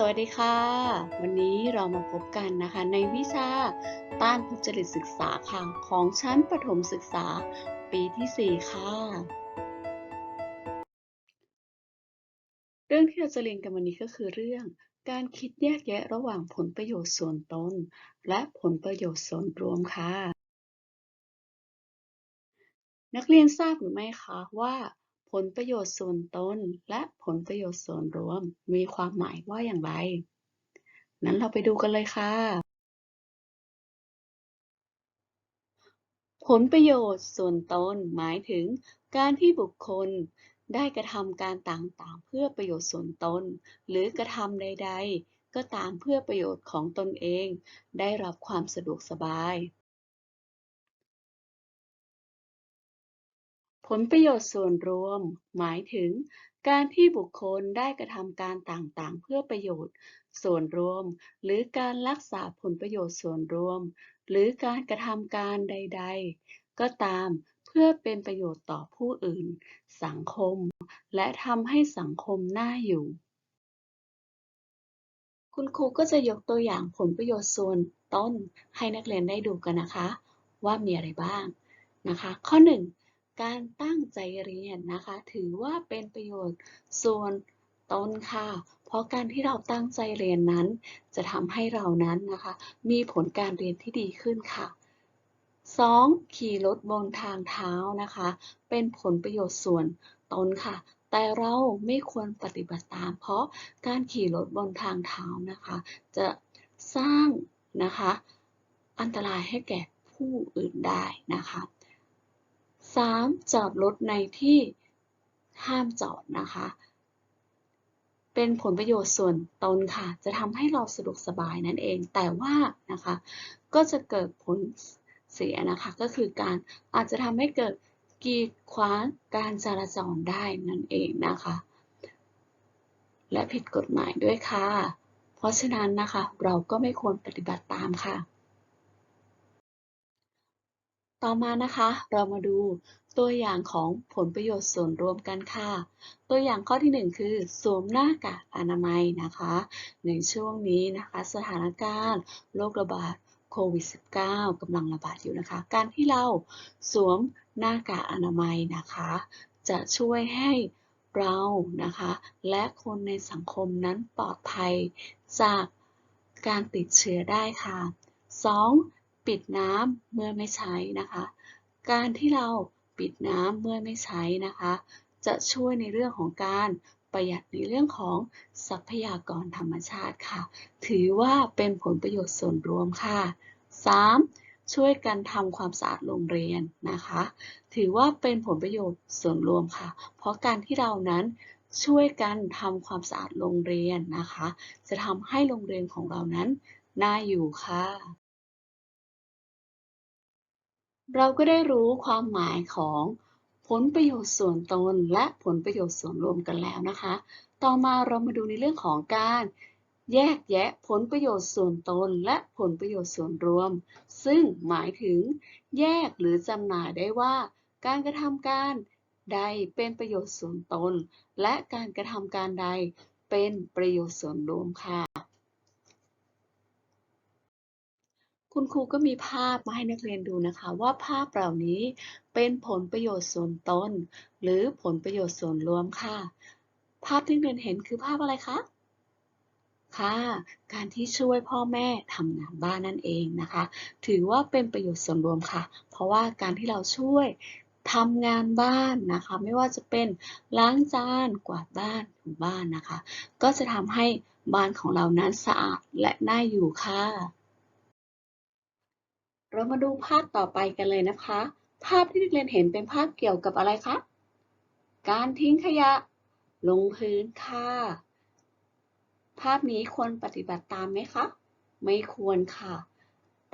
สวัสดีค่ะ วันนี้เรามาพบกันนะคะในวิชาต้านทุจริตศึกษาค่ะของชั้นประถมศึกษาปีที่ 4 ค่ะ เรื่องที่เราจะเรียนกันวันนี้ก็คือเรื่อง การคิดแยกแยะระหว่างผลประโยชน์ส่วนตน และผลประโยชน์ส่วนรวมค่ะ นักเรียนทราบหรือไม่คะว่า ผลประโยชน์ส่วนตนและผลประโยชน์ส่วนรวม มีความหมายว่าอย่างไร นั้นเราไปดูกันเลยค่ะ ผลประโยชน์ส่วนตนหมายถึงการที่บุคคลได้กระทำการต่างๆ เพื่อประโยชน์ส่วนตน หรือกระทำใด ๆ ก็ตามเพื่อประโยชน์ของตนเอง ได้รับความสะดวกสบาย ผลประโยชน์ส่วนรวม หมายถึง การที่บุคคลได้กระทำการต่างๆ เพื่อประโยชน์ ส่วนรวม หรือการรักษาผลประโยชน์ส่วนรวม หรือการกระทำการใด ๆ ก็ตามเพื่อเป็นประโยชน์ต่อผู้อื่น สังคม และทำให้สังคมน่าอยู่ คุณครูก็จะยกตัวอย่างผลประโยชน์ส่วนต้นให้นักเรียนได้ดูกันนะคะ ว่ามีอะไรบ้างนะคะ ข้อ 1 การตั้งใจเรียนนะคะ ถือว่าเป็นประโยชน์ส่วนตนค่ะ เพราะการที่เราตั้งใจเรียนนั้น จะทำให้เรานั้นนะคะ มีผลการเรียนที่ดีขึ้นค่ะ 2. ขี่รถบนทางเท้านะคะ เป็นผลประโยชน์ส่วนตนค่ะ แต่เราไม่ควรปฏิบัติตาม เพราะการขี่รถบนทางเท้านะคะ จะสร้างนะคะ อันตรายให้แก่ผู้อื่นได้นะคะ 3. จอดรถในที่ห้ามจอดนะคะ เป็นผลประโยชน์ส่วนตนค่ะ จะทำให้เราสะดวกสบายนั่นเอง แต่ว่านะคะ ก็จะเกิดผลเสียนะคะ ก็คือการอาจจะทำให้เกิดกีดขวางการจราจรได้นั่นเองนะคะ และผิดกฎหมายด้วยค่ะ เพราะฉะนั้นนะคะ เราก็ไม่ควรปฏิบัติตามค่ะ ต่อมานะคะ เรามาดูตัวอย่างของผลประโยชน์ส่วนรวมกันค่ะ ตัวอย่างข้อที่ 1 คือ สวมหน้ากากอนามัยนะคะ ในช่วงนี้นะคะ สถานการณ์โรคระบาดโควิด -19 กำลังระบาดอยู่นะคะ การที่เราสวมหน้ากากอนามัยนะคะ จะช่วยให้เรานะคะ และคนในสังคมนั้นปลอดภัยจากการติดเชื้อได้ค่ะ 2. ปิดน้ำเมื่อไม่ใช้นะคะ การที่เราปิดน้ำเมื่อไม่ใช้นะคะ จะช่วยในเรื่องของการประหยัดในเรื่องของทรัพยากรธรรมชาติค่ะ ถือว่าเป็นผลประโยชน์ส่วนรวมค่ะ 3. ช่วยกันทำความสะอาดโรงเรียนนะคะ ถือว่าเป็นผลประโยชน์ส่วนรวมค่ะ เพราะการที่เรานั้นช่วยกันทำความสะอาดโรงเรียนนะคะ จะทำให้โรงเรียนของเรานั้นน่าอยู่ค่ะ เราก็ได้รู้ความหมายของผลประโยชน์ส่วนตนและผลประโยชน์ส่วนรวมกันแล้วนะคะ ต่อมาเรามาดูในเรื่องของการแยกแยะผลประโยชน์ส่วนตนและผลประโยชน์ส่วนรวม ซึ่งหมายถึงแยกหรือจำหน่ายได้ว่า การกระทำการใดเป็นประโยชน์ส่วนตน และการกระทำการใดเป็นประโยชน์ส่วนรวมค่ะ คุณครูก็มีภาพมาให้นักเรียนดูนะคะว่าภาพเหล่านี้เป็นผลประโยชน์ส่วนตน หรือผลประโยชน์ส่วนรวมค่ะ ภาพที่นักเรียนเห็นคือภาพอะไรคะค่ะ การที่ช่วยพ่อแม่ทำงานบ้านนั่นเองนะคะ ถือว่าเป็นประโยชน์ส่วนรวมค่ะ เพราะว่าการที่เราช่วยทำงานบ้านนะคะ ไม่ว่าจะเป็นล้างจานกวาดบ้านถูบ้านนะคะ ก็จะทำให้บ้านของเรานั้นสะอาดและน่าอยู่ค่ะ เรามาดูภาพต่อไปกันเลยนะคะ ภาพที่นักเรียนเห็นเป็นภาพเกี่ยวกับอะไรคะ การทิ้งขยะ ลงพื้นค่ะ ภาพนี้ควรปฏิบัติตามไหมคะ ไม่ควรค่ะ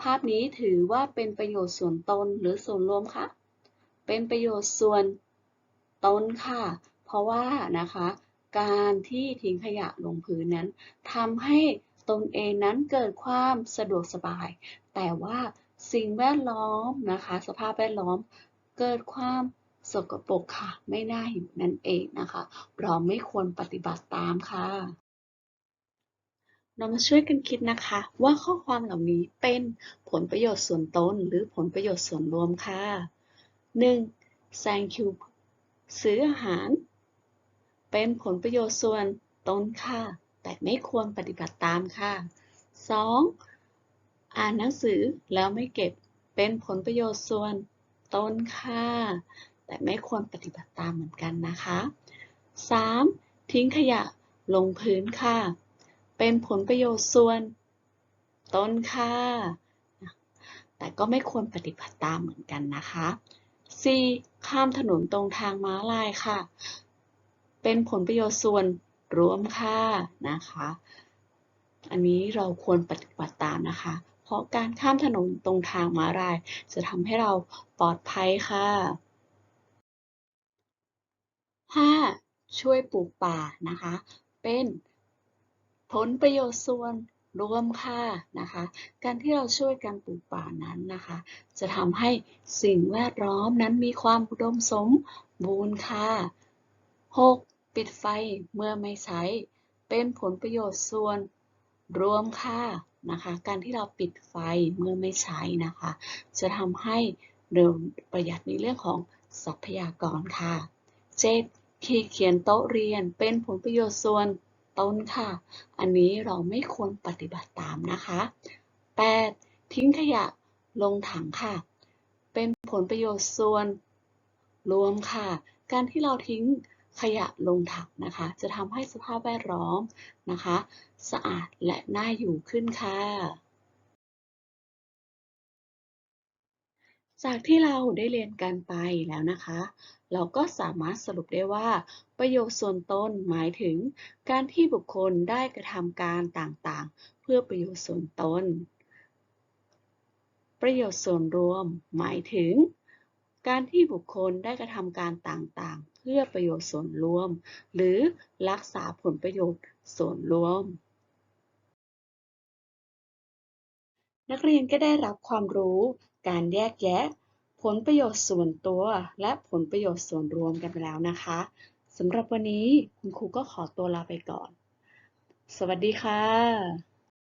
ภาพนี้ถือว่าเป็นประโยชน์ส่วนตนหรือส่วนรวมคะ เป็นประโยชน์ส่วนตนค่ะ เพราะว่านะคะ การที่ทิ้งขยะลงพื้นนั้นทำให้ตนเองนั้นเกิดความสะดวกสบาย แต่ว่า สิ่งแวดล้อมนะคะ สภาพแวดล้อมเกิดความสกปรกค่ะ ไม่น่าอยู่นั่นเองนะคะ เราไม่ควรปฏิบัติตามค่ะ เรามาช่วยกันคิดนะคะ ว่าข้อความเหล่านี้เป็นผลประโยชน์ส่วนตนหรือผลประโยชน์ส่วนรวมค่ะ 1. แซงคิวซื้ออาหาร เป็นผลประโยชน์ส่วนตนค่ะ แต่ไม่ควรปฏิบัติตามค่ะ 2. อ่านหนังสือแล้วไม่เก็บเป็นผลประโยชน์ส่วนตนค่ะแต่ไม่ควรปฏิบัติตามเหมือนกันนะคะ 3. ทิ้งขยะลงพื้นค่ะ เป็นผลประโยชน์ส่วนตนค่ะแต่ก็ไม่ควรปฏิบัติตามเหมือนกันนะคะ 4. ข้ามถนนตรงทางม้าลายค่ะ เป็นผลประโยชน์ส่วนรวมค่ะนะคะ อันนี้เราควรปฏิบัติตามนะคะ เพราะการข้ามถนนตรงทางม้าลาย จะทำให้เราปลอดภัยค่ะ 5. ช่วยปลูกป่านะคะ เป็นผลประโยชน์ส่วนรวมค่ะนะคะ การที่เราช่วยกันปลูกป่านั้นนะคะ จะทำให้สิ่งแวดล้อมนั้นมีความอุดมสมบูรณ์ค่ะ 6. ปิดไฟเมื่อไม่ใช้ เป็นผลประโยชน์ส่วนรวมค่ะ นะคะ การที่เราปิดไฟเมื่อไม่ใช้นะคะ จะทำให้เราประหยัดในเรื่องของทรัพยากรค่ะ 7. ขีเขียนโต๊ะเรียนเป็นผลประโยชน์ส่วนตนค่ะ อันนี้เราไม่ควรปฏิบัติตามนะคะ 8. ทิ้งขยะลงถังค่ะ เป็นผลประโยชน์ส่วนรวมค่ะ การที่เราทิ้ง ขยะลงถังนะคะ จะทำให้สภาพแวดล้อมนะคะ สะอาดและน่าอยู่ขึ้นค่ะ จากที่เราได้เรียนกันไปแล้วนะคะ เราก็สามารถสรุปได้ว่า ประโยชน์ส่วนตนหมายถึง การที่บุคคลได้กระทำการต่างๆ เพื่อประโยชน์ส่วนตน ประโยชน์ส่วนรวมหมายถึง การที่บุคคลได้กระทำการต่างๆ เพื่อประโยชน์ส่วนรวม หรือรักษาผลประโยชน์ส่วนรวม นักเรียนก็ได้รับความรู้ การแยกแยะ ผลประโยชน์ส่วนตัว และผลประโยชน์ส่วนรวมกันไปแล้วนะคะสำหรับวันนี้คุณครูก็ขอตัวลาไปก่อน สวัสดีค่ะ